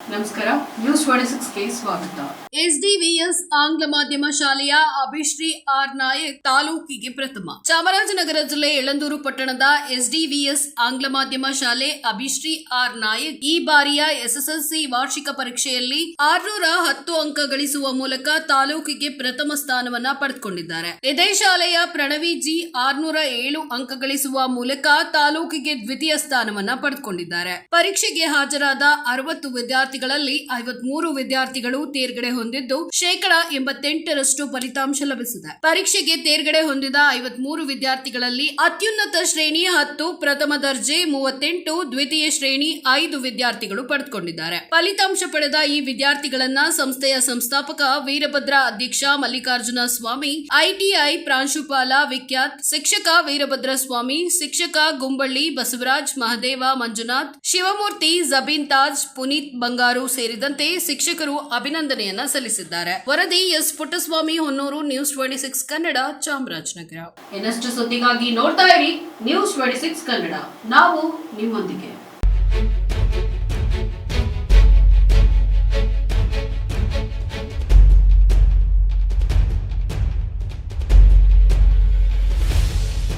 ನಮಸ್ಕಾರ ನ್ಯೂಸ್ ಸ್ವಾಗತ. ಎಸ್ಡಿವಿಎಸ್ ಆಂಗ್ಲ ಮಾಧ್ಯಮ ಶಾಲೆಯ ಅಭಿಶ್ರೀ ಆರ್ ನಾಯಕ್ ತಾಲೂಕಿಗೆ ಪ್ರಥಮ. ಚಾಮರಾಜನಗರ ಜಿಲ್ಲೆ ಯಳಂದೂರು ಪಟ್ಟಣದ ಎಸ್ಡಿವಿಎಸ್ ಆಂಗ್ಲ ಮಾಧ್ಯಮ ಶಾಲೆ ಅಭಿಶ್ರೀ ಆರ್ ನಾಯಕ್ ಈ ಬಾರಿಯ ಎಸ್ಎಸ್ಎಲ್ಸಿ ವಾರ್ಷಿಕ ಪರೀಕ್ಷೆಯಲ್ಲಿ ಆರ್ನೂರ ಹತ್ತು ಅಂಕ ಗಳಿಸುವ ಮೂಲಕ ತಾಲೂಕಿಗೆ ಪ್ರಥಮ ಸ್ಥಾನವನ್ನ ಪಡೆದುಕೊಂಡಿದ್ದಾರೆ. ಇದೇ ಶಾಲೆಯ ಪ್ರಣವಿ ಜಿ ಆರ್ನೂರ ಏಳು ಅಂಕ ಗಳಿಸುವ ಮೂಲಕ ತಾಲೂಕಿಗೆ ದ್ವಿತೀಯ ಸ್ಥಾನವನ್ನ ಪಡೆದುಕೊಂಡಿದ್ದಾರೆ. ಪರೀಕ್ಷೆಗೆ ಹಾಜರಾದ ಅರವತ್ತು ವಿದ್ಯಾರ್ಥಿಗಳಲ್ಲಿ ಐವತ್ಮೂರು ವಿದ್ಯಾರ್ಥಿಗಳು ತೇರ್ಗಡೆ ಹೊಂದಿದ್ದು ಶೇಕಡ ಎಂಬತ್ತೆಂಟರಷ್ಟು ಫಲಿತಾಂಶ ಲಭಿಸಿದೆ. ಪರೀಕ್ಷೆಗೆ ತೇರ್ಗಡೆ ಹೊಂದಿದ ಐವತ್ಮೂರು ವಿದ್ಯಾರ್ಥಿಗಳಲ್ಲಿ ಅತ್ಯುನ್ನತ ಶ್ರೇಣಿ ಹತ್ತು, ಪ್ರಥಮ ದರ್ಜೆ ಮೂವತ್ತೆಂಟು, ದ್ವಿತೀಯ ಶ್ರೇಣಿ ಐದು ವಿದ್ಯಾರ್ಥಿಗಳು ಪಡೆದುಕೊಂಡಿದ್ದಾರೆ. ಫಲಿತಾಂಶ ಪಡೆದ ಈ ವಿದ್ಯಾರ್ಥಿಗಳನ್ನ ಸಂಸ್ಥೆಯ ಸಂಸ್ಥಾಪಕ ವೀರಭದ್ರ ಅಧ್ಯಕ್ಷ ಮಲ್ಲಿಕಾರ್ಜುನ ಸ್ವಾಮಿ, ಐಟಿಐ ಪ್ರಾಂಶುಪಾಲ ವಿಖ್ಯಾತ್ ಶಿಕ್ಷಕ ವೀರಭದ್ರ ಸ್ವಾಮಿ, ಶಿಕ್ಷಕ ಗುಂಬಳ್ಳಿ ಬಸವರಾಜ್ ಮಹದೇವ ಮಂಜುನಾಥ್, ಶಿವಮೂರ್ತಿ ಜಬೀನ್ ತಾಜ್ ಪುನೀತ್ ಬಂಗಾರು ಸೇರಿದಂತೆ ಶಿಕ್ಷಕರು ಅಭಿನಂದನೆಯನ್ನ ಸಲ್ಲಿಸಿದ್ದಾರೆ. ವರದಿ S Puttaswamy Honnuru news twenty six Kannada, Chamarajanagar. ಇನ್ನಷ್ಟು ಸುದ್ದಿಗಾಗಿ ನೋಡ್ತಾ ಇರಿ ನ್ಯೂಸ್ ಟ್ವೆಂಟಿ ಸಿಕ್ಸ್ ಕನ್ನಡ. ನಾವು ನಿಮ್ಮೊಂದಿಗೆ.